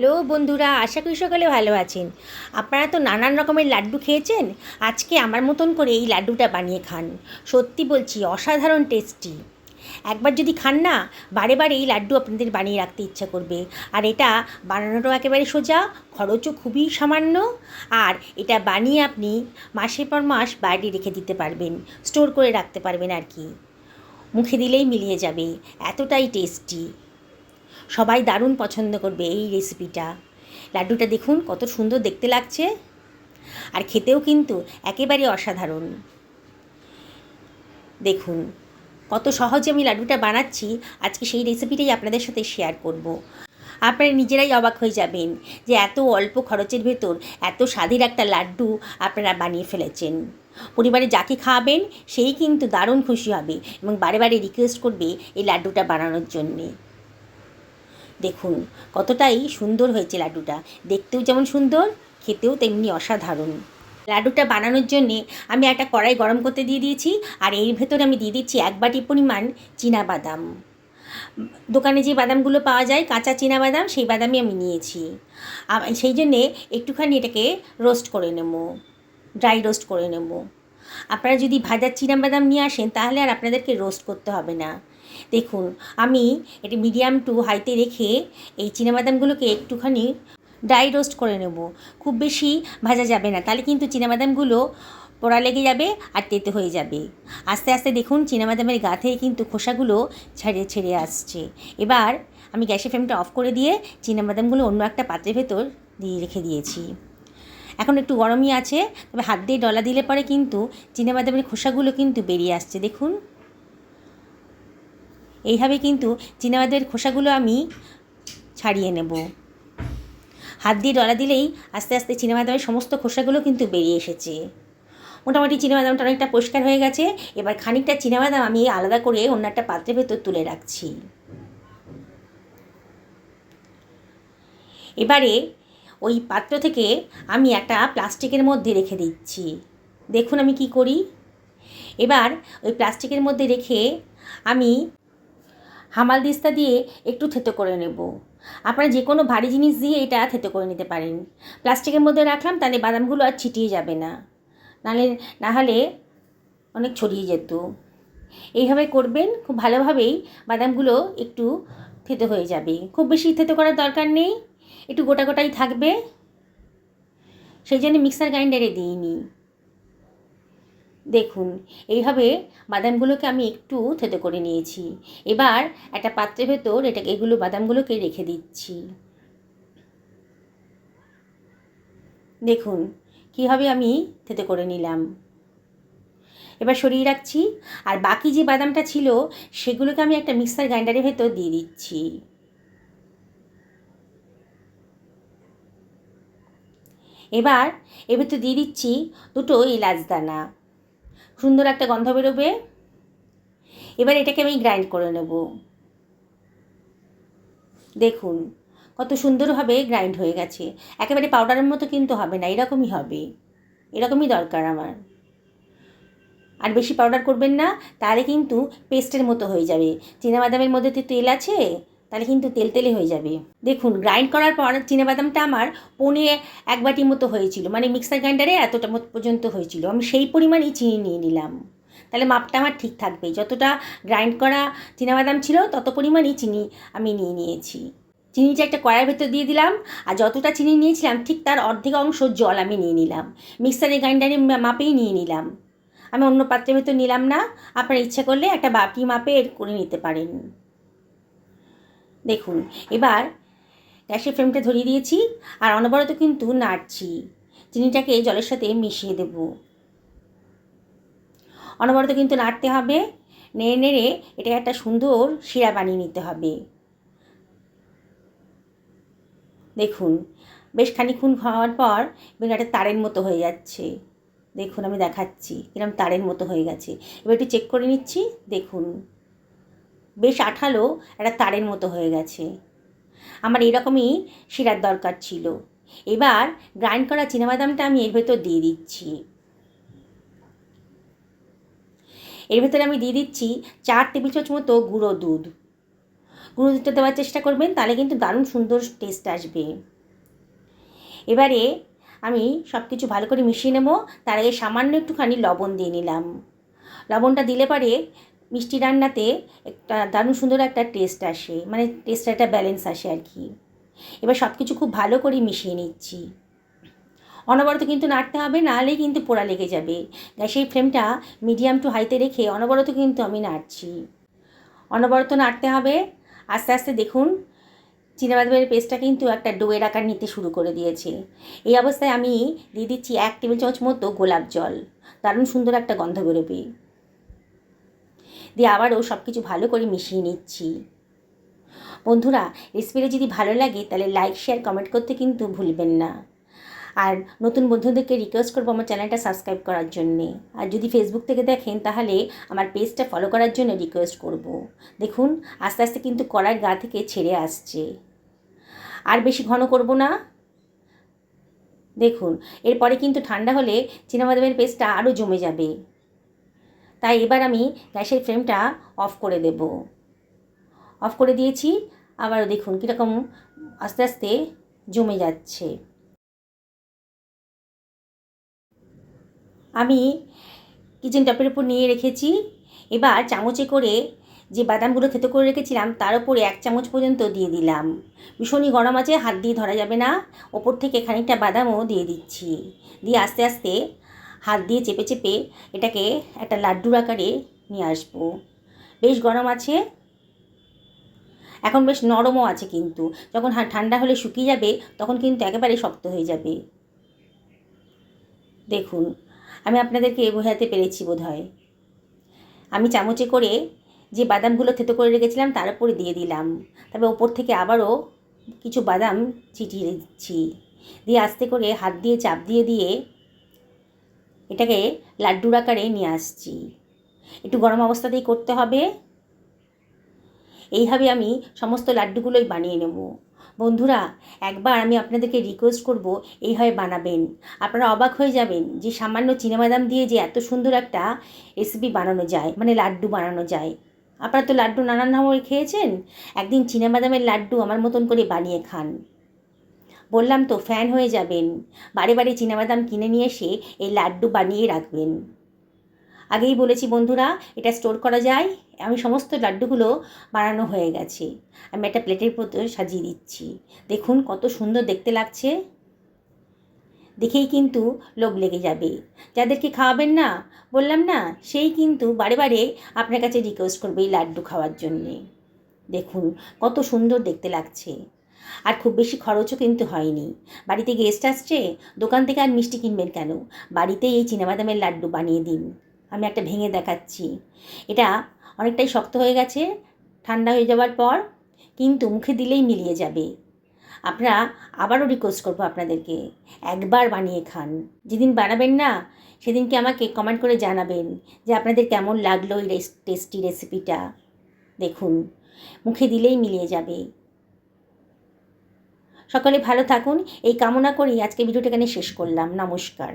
Hello বন্ধুরা, আশা করি সকালে ভালো আছেন। আপনারা তো নানান রকমের লাড্ডু খেয়েছেন? আজকে আমার মতন করে এই লাড্ডুটা বানিয়ে খান। সত্যি বলছি, অসাধারণ টেস্টি একবার যদি খান না, বারে বারে এই লাড্ডু আপনাদের বানিয়ে রাখতে ইচ্ছা করবে। আর এটা বানানোটাও একেবারে সোজা, খরচও খুবই সামান্য। আর এটা বানিয়ে আপনি মাসের পর মাস বাইরে রেখে দিতে পারবেন স্টোর করে রাখতে পারবেন আর কি। মুখে দিলেই মিলিয়ে যাবে, এতটাই টেস্টি সবাই দারুণ পছন্দ করবে এই রেসিপিটা লাড্ডুটা দেখুন, কত সুন্দর দেখতে লাগছে। আর খেতেও কিন্তু একেবারে অসাধারণ। দেখুন, কত সহজে আমি লাড্ডুটা বানাচ্ছি। আজকে সেই রেসিপিটাই আপনাদের সাথে শেয়ার করব। আপনারা নিজেরাই অবাক হয়ে যাবেন যে এত অল্প খরচের ভেতর এত স্বাদের একটা লাড্ডু আপনারা বানিয়ে ফেলেছেন। পরিবারে যাকে খাওয়াবেন, সেই কিন্তু দারুণ খুশি হবে এবং বারে বারে রিকোয়েস্ট করবে এই লাড্ডুটা বানানোর জন্যে। দেখুন, কতটাই সুন্দর হয়েছে লাড্ডুটা। দেখতেও যেমন সুন্দর, খেতেও তেমনি অসাধারণ। লাড্ডুটা বানানোর জন্যে আমি একটা কড়াই গরম করতে দিয়ে দিয়েছি, আর এর ভেতরে আমি দিয়ে দিচ্ছি এক বাটি পরিমাণ বাদাম। দোকানে যে বাদামগুলো পাওয়া যায়, কাঁচা বাদাম, সেই বাদামই আমি নিয়েছি। সেই জন্যে একটুখানি এটাকে রোস্ট করে নেব, ড্রাই রোস্ট করে নেব। আপনারা যদি ভাজা বাদাম নিয়ে আসেন, তাহলে আর আপনাদেরকে রোস্ট করতে হবে না। দেখুন, আমি এটা মিডিয়াম টু হাইতে রেখে এই বাদামগুলোকে একটুখানি ড্রাই রোস্ট করে নেব। খুব বেশি ভাজা যাবে না, তাহলে কিন্তু বাদামগুলো পোড়া লেগে যাবে আর তেতে হয়ে যাবে। আস্তে আস্তে দেখুন বাদামের গা থেকে কিন্তু খোসাগুলো ছেড়ে ছেড়ে আসছে। এবার আমি গ্যাসের ফ্লেমটা অফ করে দিয়ে বাদামগুলো অন্য একটা পাত্রের ভেতর দিয়ে রেখে দিয়েছি। এখন একটু গরমই আছে, তবে হাত দিয়ে ডলা দিলে পরে কিন্তু বাদামের খোসাগুলো কিন্তু বেরিয়ে আসছে, দেখুন। এইভাবে কিন্তু চীনাবাদের খোসাগুলো আমি ছাড়িয়ে নেব। হাত দিয়ে ডলা দিলেই আস্তে আস্তে চীনাবাদামের সমস্ত খোসাগুলো কিন্তু বেরিয়ে এসেছে। মোটামুটি চীনাবাদামটা অনেকটা পরিষ্কার হয়ে গেছে। এবার খানিকটা চীনাবাদাম আমি আলাদা করে অন্য একটা পাত্রের ভেতর তুলে রাখছি। এবারে ওই পাত্র থেকে আমি একটা প্লাস্টিকের মধ্যে রেখে দিচ্ছি। দেখুন আমি কি করি। এবার ওই প্লাস্টিকের মধ্যে রেখে আমি হামাল দিস্তা দিয়ে একটু থেতো করে নেব। আপনারা যে কোনো ভারী জিনিস দিয়ে এটা থেতো করে নিতে পারেন। প্লাস্টিকের মধ্যে রাখলাম, তাহলে বাদামগুলো আর ছিটিয়ে যাবে না। নাহলে নাহলে অনেক ছড়িয়ে যেত। এইভাবে করবেন, খুব ভালোভাবেই বাদামগুলো একটু থেতো হয়ে যাবে। খুব বেশি থেতো করার দরকার নেই, একটু গোটা গোটাই থাকবে। সেই জন্য মিক্সার গ্রাইন্ডারে দিইনি দেখুন, এইভাবে বাদামগুলোকে আমি একটু থেতো করে নিয়েছি। এবার একটা পাত্রের ভেতর এটাকে এগুলো বাদামগুলোকে রেখে দিচ্ছি। দেখুন, কীভাবে আমি থেতো করে নিলাম। এবার সরিয়ে রাখছি, আর বাকি যে বাদামটা ছিল, সেগুলোকে আমি একটা মিক্সার গ্রাইন্ডারের ভেতর দিয়ে দিচ্ছি। এবার এ ভেতর দিয়ে দিচ্ছি দুটো এলাচ দানা। সুন্দর একটা গন্ধ বেরোবে। এবার এটাকে আমি গ্রাইন্ড করে নেব। দেখুন, কত সুন্দরভাবে গ্রাইন্ড হয়ে গেছে। একেবারে পাউডারের মতো কিন্তু হবে না, এরকমই হবে। এরকমই দরকার আমার। আর বেশি পাউডার করবেন না, তাহলে কিন্তু পেস্টের মতো হয়ে যাবে। বাদামের মধ্যে তো তেল আছে তাহলে কিন্তু তেল তেলে হয়ে যাবে। দেখুন গ্রাইন্ড করার পর বাদামটা আমার পনে এক বাটি মতো হয়েছিল মানে মিক্সার গ্রাইন্ডারে এতটা মতো পর্যন্ত হয়েছিল। আমি সেই পরিমাণেই চিনি নিয়ে নিলাম। তাহলে মাপটা আমার ঠিক থাকবে। যতটা গ্রাইন্ড করা বাদাম ছিল, তত পরিমাণই চিনি আমি নিয়ে নিয়েছি। চিনিটা একটা কড়াইয়ের ভেতর দিয়ে দিলাম, আর যতটা চিনি নিয়েছিলাম, ঠিক তার অর্ধেক অংশ জল আমি নিয়ে নিলাম। মিক্সারের গ্রাইন্ডারে মাপেই নিয়ে নিলাম। আমি অন্য পাত্রের ভেতর নিলাম না, আপনার ইচ্ছা করলে একটা বাটি মাপের করে নিতে পারেন। দেখুন, এবার গ্যাসের ফ্লেমটা ধরিয়ে দিয়েছি আর অনবরত কিন্তু নাড়ছি। চিনিটাকে জলের সাথে মিশিয়ে দেব। অনবরত কিন্তু নাড়তে হবে। নেড়ে নেড়ে এটা একটা সুন্দর শিরা বানিয়ে নিতে হবে। দেখুন, বেশ খানিক্ষণ খাওয়ার পর এবার একটা তারের মতো হয়ে যাচ্ছে। দেখুন, আমি দেখাচ্ছি কিরম তারের মতো হয়ে গেছে। এবার একটু চেক করে নিচ্ছি। দেখুন। বেশ আঠালো একটা তারের মতো হয়ে গেছে। আমার এরকমই শিরার দরকার ছিল। এবার গ্রাইন্ড করা চিনাবাদামটা আমি এর ভেতর দিয়ে দিচ্ছি। এর ভেতরে আমি দিয়ে দিচ্ছি চার টেবিল চামচ মতো গুঁড়ো দুধ। গুঁড়ো দুধটা দেওয়ার চেষ্টা করবেন, তাহলে কিন্তু দারুণ সুন্দর টেস্ট আসবে। এবারে আমি সব কিছু ভালো করে মিশিয়ে নেব। তার আগে সামান্য একটুখানি লবণ দিয়ে নিলাম। লবণটা দিলে পরে মিষ্টি রান্নাতে একটা দারুণ সুন্দর একটা টেস্ট আসে মানে টেস্টটা একটা ব্যালেন্স আসে আর কি। এবার সব কিছু খুব ভালো করে মিশিয়ে নিচ্ছি। অনবরত কিন্তু নাড়তে হবে নাহলেই কিন্তু পোড়া লেগে যাবে। গ্যাসের ফ্লেমটা মিডিয়াম টু হাইতে রেখে অনবরত কিন্তু আমি নাড়ছি। অনবরত নাড়তে হবে, আস্তে আস্তে দেখুন চিনাবাদামের পেস্টটা কিন্তু একটা ডোয়ের আকার নিতে শুরু করে দিয়েছে। এই অবস্থায় আমি দিয়ে দিচ্ছি এক টেবিল চামচ মতো গোলাপ জল। দারুণ সুন্দর একটা গন্ধ বেরোবে। দিয়ে আবারও সব কিছু ভালো করে মিশিয়ে নিচ্ছি। বন্ধুরা, রেসিপিটা যদি ভালো লাগে, তাহলে লাইক শেয়ার কমেন্ট করতে কিন্তু ভুলবেন না। আর নতুন বন্ধুদেরকে রিকোয়েস্ট করব আমার চ্যানেলটা সাবস্ক্রাইব করার জন্যে। আর যদি ফেসবুক থেকে দেখেন, তাহলে আমার পেজটা ফলো করার জন্য রিকোয়েস্ট করব। দেখুন, আস্তে আস্তে কিন্তু কড়ার গা থেকে ছেড়ে আসছে। আর বেশি ঘন করব না। দেখুন, এরপরে কিন্তু ঠান্ডা হলে চিনাবাদামের পেস্টটা আরও জমে যাবে। তাই এবার আমি গ্যাসের ফ্লেমটা অফ করে দেব। অফ করে দিয়েছি, আবারও দেখুন কীরকম আস্তে আস্তে জমে যাচ্ছে। আমি কিচেন টপের উপর নিয়ে রেখেছি। এবার চামচে করে যে বাদামগুলো থেতো করে রেখেছিলাম, তার উপরে এক চামচ পর্যন্ত দিয়ে দিলাম। ভীষণই গরম আছে, হাত দিয়ে ধরা যাবে না। ওপর থেকে খানিকটা বাদামও দিয়ে দিচ্ছি। দিয়ে আস্তে আস্তে হাত দিয়ে চেপে চেপে এটাকে একটা লাড্ডুর আকারে নিয়ে আসব। বেশ গরম আছে। এখন বেশ নরমও আছে কিন্তু। যখন ঠান্ডা হলে শুকিয়ে যাবে, তখন কিন্তু একেবারে শক্ত হয়ে যাবে। দেখুন, আমি আপনাদেরকে বোঝাতে পেরেছি বোধ আমি চামচে করে যে বাদামগুলো থেতো করে রেখেছিলাম, তার উপরে দিয়ে দিলাম। তবে ওপর থেকে আবারও কিছু বাদাম ছিটিয়ে দিচ্ছি। দিয়ে আস্তে করে হাত দিয়ে চাপ দিয়ে দিয়ে এটাকে লাড্ডুর আকারে নিয়ে আসছি। একটু গরম অবস্থাতেই করতে হবে। এইভাবে আমি সমস্ত লাড্ডুগুলোই বানিয়ে নেব। বন্ধুরা, একবার আমি আপনাদেরকে রিকোয়েস্ট করব, এইভাবে বানাবেন। আপনারা অবাক হয়ে যাবেন যে সামান্য চিনাবাদাম দিয়ে যে এত সুন্দর একটা রেসিপি বানানো যায় মানে লাড্ডু বানানো যায়। আপনারা তো লাড্ডু নানান ধরনের খেয়েছেন? একদিন চিনাবাদামের লাড্ডু আমার মতন করে বানিয়ে খান। বললাম তো ফ্যান হয়ে যাবেন। বারে বারে চিনাবাদাম কিনে নিয়ে এসে এই লাড্ডু বানিয়ে রাখবেন। আগেই বলেছি, বন্ধুরা, এটা স্টোর করা যায়। আমি সমস্ত লাড্ডুগুলো বানানো হয়ে গেছে। আমি একটা প্লেটের মতো সাজিয়ে দিচ্ছি। দেখুন কত সুন্দর দেখতে লাগছে। দেখেই কিন্তু লোভ লেগে যাবে। যাদেরকে খাওয়াবেন না, বললাম না, সেই কিন্তু বারে বারে আপনার কাছে রিকোয়েস্ট করবে এই লাড্ডু খাওয়ার জন্যে। দেখুন কত সুন্দর দেখতে লাগছে। আর খুব বেশি খরচও কিন্তু হয়নি। বাড়িতে গেস্ট আসছে, দোকান থেকে আর মিষ্টি কিনবেন কেন? বাড়িতেই এই চিনাবাদামের লাড্ডু বানিয়ে দিন। আমি একটা ভেঙে দেখাচ্ছি। এটা অনেকটাই শক্ত হয়ে গেছে, ঠান্ডা হয়ে যাওয়ার পর কিন্তু মুখে দিলেই মিলিয়ে যাবে। আপনারা আবারও রিকোয়েস্ট করব আপনাদেরকে, একবার বানিয়ে খান। যেদিন বানাবেন না, সেদিনকে আমাকে কমেন্ট করে জানাবেন যে আপনাদের কেমন লাগল এই টেস্টি রেসিপিটা দেখুন, মুখে দিলেই মিলিয়ে যাবে। সকলে ভালো থাকুন। এই কামনা করেই আজকে ভিডিওটা এখানে শেষ করলাম। নমস্কার।